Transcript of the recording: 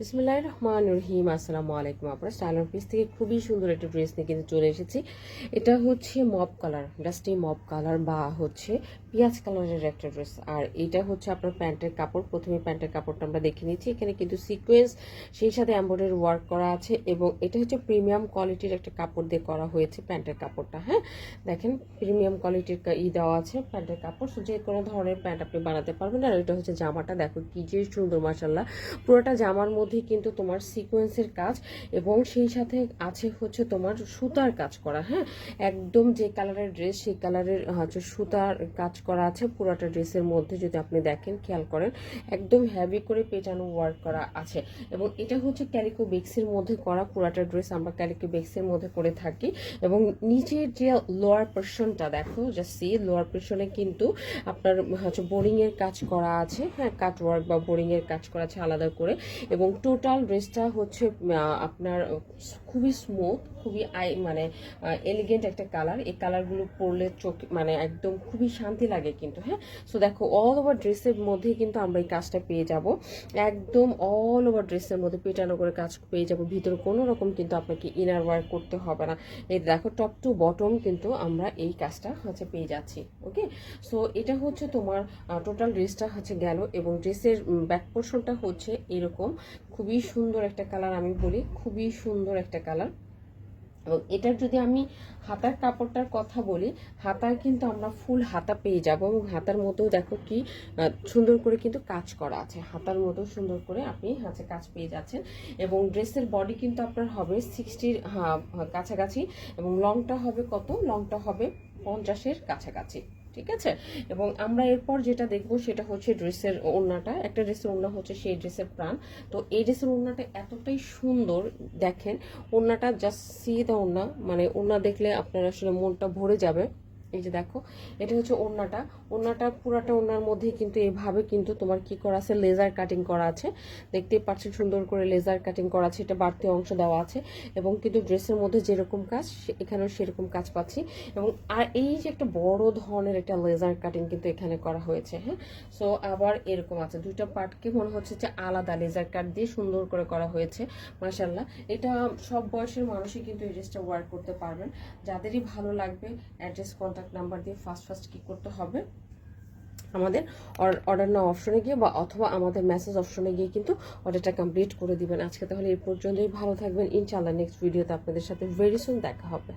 বিসমুল্লাহ রহমান রহিম। আসসালামু আলাইকুম আপনার। স্টাইলার পিস থেকে খুবই সুন্দর একটা ড্রেস নিয়ে কিন্তু চলে এসেছি। এটা হচ্ছে mop colour dusty mop colour বা হচ্ছে পেঁয়াজ কালারের একটা ড্রেস। আর এটা হচ্ছে আপনার প্যান্টের কাপড়। প্রথমে প্যান্টের কাপড়টা আমরা দেখে নিচ্ছি। এখানে কিন্তু সিকোয়েন্স সেই সাথে এম্বয়ডারি ওয়ার্ক করা আছে এবং এটা হচ্ছে প্রিমিয়াম কোয়ালিটির একটা কাপড় দিয়ে করা হয়েছে প্যান্টের কাপড়টা হ্যাঁ? দেখেন প্রিমিয়াম কোয়ালিটির ই দেওয়া আছে প্যান্টের কাপড়। যে কোনো ধরনের প্যান্ট আপনি বানাতে পারবেন। আর এটা হচ্ছে জামাটা। দেখো, কি যে সুন্দর মাসাল্লাহ পুরোটা জামার মধ্যে কিন্তু তোমার সিকোয়েন্সের কাজ এবং সেই সাথে আছে হচ্ছে তোমার সুতার কাজ করা হ্যাঁ? একদম যে কালারের ড্রেস সেই কালারের, হচ্ছে সুতার কাজ করা আছে। পুরোটা ড্রেসের মধ্যে যদি আপনি দেখেন, খেয়াল করেন, একদম হ্যাভি করে পেটানো ওয়ার্ক করা আছে। এবং এটা হচ্ছে ক্যালিকো বেক্সের মধ্যে করা পুরাটা ড্রেস। আমরা ক্যালিকো বেক্সের মধ্যে করে থাকি। এবং নিচের যে লোয়ার পোর্শনটা দেখো জাস্ট সি লোয়ার পোর্শনে কিন্তু আপনার হচ্ছে বোরিং এর কাজ করা আছে। হ্যাঁ কাট ওয়ার্ক বা বোরিং এর কাজ করা আছে আলাদা করে। এবং টোটাল ড্রেসটা হচ্ছে আপনার খুবই স্মুথ খুবই আই মানে এলিগেন্ট একটা কালার এই কালারগুলো পরলে চোখ মানে একদম খুবই শান্তি লাগে কিন্তু হ্যাঁ? সো দেখো অল ওভার ড্রেসের মধ্যে কিন্তু আমরা এই কাজটা পেয়ে যাব। একদম অল ওভার ড্রেসের মধ্যে পেটানো করে কাজ পেয়ে যাব। ভিতরে কোনো রকম কিন্তু আপনাকে ইনার ওয়ার্ক করতে হবে না। এই দেখো টপ টু বটম কিন্তু আমরা এই কাজটা হচ্ছে পেয়ে যাচ্ছি ওকে সো এটা হচ্ছে তোমার টোটাল ড্রেসটা হচ্ছে গেল এবং ড্রেসের ব্যাক পোর্শনটা হচ্ছে এরকম। খুবই সুন্দর একটা কালার আমি বলি, খুবই সুন্দর একটা কালার এবং এটার যদি আমি হাতার কাপড়টার কথা বলি হাতার কিন্তু আমরা ফুল হাতা পেয়ে যাব এবং হাতার মতো দেখো কি সুন্দর করে কিন্তু কাজ করা আছে। হাতার মতো সুন্দর করে আপনি হাতে কাজ পেয়ে যাচ্ছেন এবং ড্রেসের বডি কিন্তু আপনার হবে সিক্সটির কাছাকাছি এবং লংটা হবে কত? লংটা হবে পঞ্চাশের কাছাকাছি। ঠিক আছে? এবং আমরা এরপর যেটা দেখব সেটা হচ্ছে ড্রেসের ওড়নাটা। একটা ড্রেসের ওড়না হচ্ছে সেই ড্রেসের প্রাণ। তো এই ড্রেসের ওড়নাটা এতটাই সুন্দর, দেখেন, ওড়নাটা জাস্ট সি দ্য ওড়না। মানে ওড়না দেখলে আপনার আসলে মনটা ভরে যাবে। এই যে দেখো, এটা হচ্ছে ওড়নাটা। ওড়নাটা পুরাটা ওড়নার মধ্যে কিন্তু এভাবে কিন্তু তোমার কি করা আছে? লেজার কাটিং করা আছে। দেখতেই পাচ্ছেন সুন্দর করে লেজার কাটিং করা আছে, এটা বাড়তি অংশ দেওয়া আছে। এবং কিন্তু ড্রেসের মধ্যে যেরকম কাজ এখানেও সেরকম কাজ পাচ্ছি। এবং আর এই যে একটা বড় ধরনের একটা লেজার কাটিং কিন্তু এখানে করা হয়েছে হ্যাঁ? সো আবার এরকম আছে। দুইটা পার্টকে মনে হচ্ছে যে আলাদা লেজার কাট দিয়ে সুন্দর করে করা হয়েছে মাশাল্লাহ এটা সব বয়সের মানুষই কিন্তু এই ড্রেসটা ওয়ার করতে পারবেন। যাদেরই ভালো লাগবে অ্যাড্রেস কন্ট্যাক্ট নাম্বার দিয়ে ফার্স্ট ফার্স্ট কি করতে হবে? আমাদের অর্ডার নাও অপশনে গিয়ে বা অথবা আমাদের মেসেজ অপশনে গিয়ে কিন্তু অর্ডারটা কমপ্লিট করে দিবেন। আজকে তাহলে এই পর্যন্তই। ভালো থাকবেন। ইনশাআল্লাহ নেক্সট ভিডিওতে আপনাদের সাথে ভেরি সুন দেখা হবে।